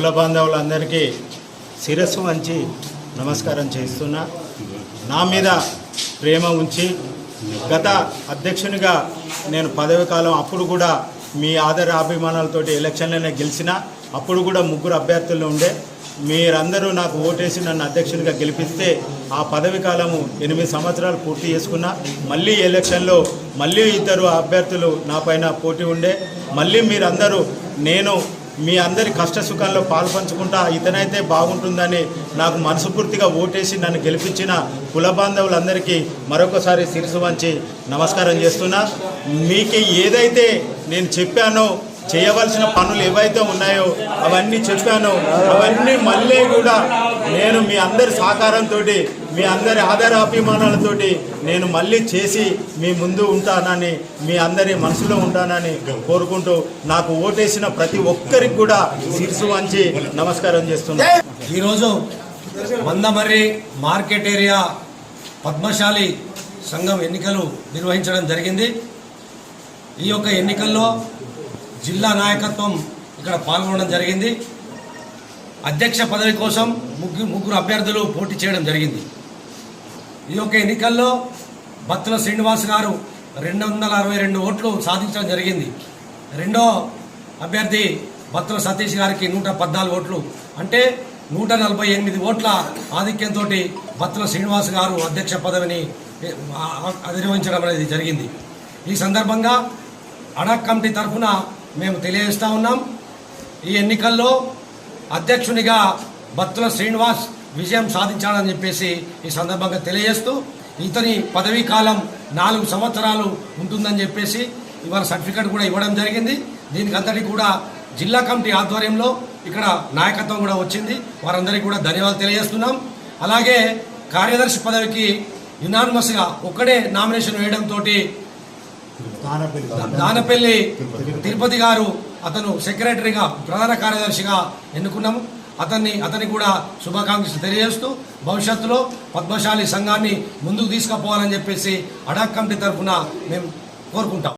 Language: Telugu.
కుల బాంధవులందరికీ శిరస్సు వంచి నమస్కారం చేస్తున్నా. నా మీద ప్రేమ ఉంచి గత అధ్యక్షునిగా నేను పదవి కాలం అప్పుడు కూడా మీ ఆదర అభిమానాలతోటి ఎలక్షన్లోనే గెలిచిన అప్పుడు కూడా ముగ్గురు అభ్యర్థులు ఉండే. మీరందరూ నాకు ఓటేసి నన్ను అధ్యక్షునిగా గెలిపిస్తే ఆ పదవి కాలము ఎనిమిది సంవత్సరాలు పూర్తి చేసుకున్నా. మళ్ళీ ఎలక్షన్లో మళ్ళీ ఇద్దరు అభ్యర్థులు నా పైన పోటీ ఉండే. మళ్ళీ మీరందరూ నేను మీ అందరి కష్ట సుఖాల్లో పాల్పంచుకుంటా ఇతనైతే బాగుంటుందని నాకు మనస్ఫూర్తిగా ఓటేసి నన్ను గెలిపించిన కుల బాంధవులందరికీ మరొకసారి శిరసు వంచి నమస్కారం చేస్తున్నా. మీకు ఏదైతే నేను చెప్పానో చేయవలసిన పనులు ఏవైతే ఉన్నాయో అవన్నీ చెప్పాను. అవన్నీ మళ్ళీ కూడా నేను మీ అందరి సహకారంతో మీ అందరి ఆధార అభిమానాలతో నేను మళ్ళీ చేసి మీ ముందు ఉంటానని మీ అందరి మనసులో ఉంటానని కోరుకుంటూ నాకు ఓటేసిన ప్రతి ఒక్కరికి కూడా శిరసు వంచి నమస్కారం చేస్తున్నా. ఈరోజు మందమర్రి మార్కెట్ ఏరియా పద్మశాలి సంఘం ఎన్నికలు నిర్వహించడం జరిగింది. ఈ యొక్క ఎన్నికల్లో జిల్లా నాయకత్వం ఇక్కడ పాల్గొనడం జరిగింది. అధ్యక్ష పదవి కోసం ముగ్గురు ముగ్గురు అభ్యర్థులు పోటీ చేయడం జరిగింది. ఈ యొక్క ఎన్నికల్లో బత్తుల శ్రీనివాస్ గారు రెండు వందల అరవై రెండు ఓట్లు సాధించడం జరిగింది. రెండో అభ్యర్థి బత్తుల సతీష్ గారికి నూట పద్నాలుగు ఓట్లు. అంటే నూట నలభై ఎనిమిది ఓట్ల ఆధిక్యంతో బత్తుల శ్రీనివాస్ గారు అధ్యక్ష పదవిని ఏ, అధిరోహించడం అనేది జరిగింది. ఈ సందర్భంగా అడక్ కమిటీ తరఫున మేము తెలియజేస్తా ఉన్నాం. ఈ ఎన్నికల్లో అధ్యక్షునిగా భత్తుల శ్రీనివాస్ విజయం సాధించాడని చెప్పేసి ఈ సందర్భంగా తెలియజేస్తూ ఇతని పదవీ కాలం నాలుగు సంవత్సరాలు ఉంటుందని చెప్పేసి ఇవాళ సర్టిఫికేట్ కూడా ఇవ్వడం జరిగింది. దీనికి అంతటి కూడా జిల్లా కమిటీ ఆధ్వర్యంలో ఇక్కడ నాయకత్వం కూడా వచ్చింది. వారందరికీ కూడా ధన్యవాదాలు తెలియజేస్తున్నాం. అలాగే కార్యదర్శి పదవికి యునానిమస్గా ఒక్కడే నామినేషన్ వేయడంతో దానపల్లి. తిరుపతి గారు అతను సెక్రటరీగా ప్రధాన కార్యదర్శిగా ఎన్నుకున్నాము. అతన్ని అతని కూడా శుభాకాంక్షలు తెలియజేస్తూ భవిష్యత్తులో పద్మశాలి సంఘాన్ని ముందుకు తీసుకుపోవాలని చెప్పేసి అడాక్ కమిటీ తరఫున మేము కోరుకుంటాం.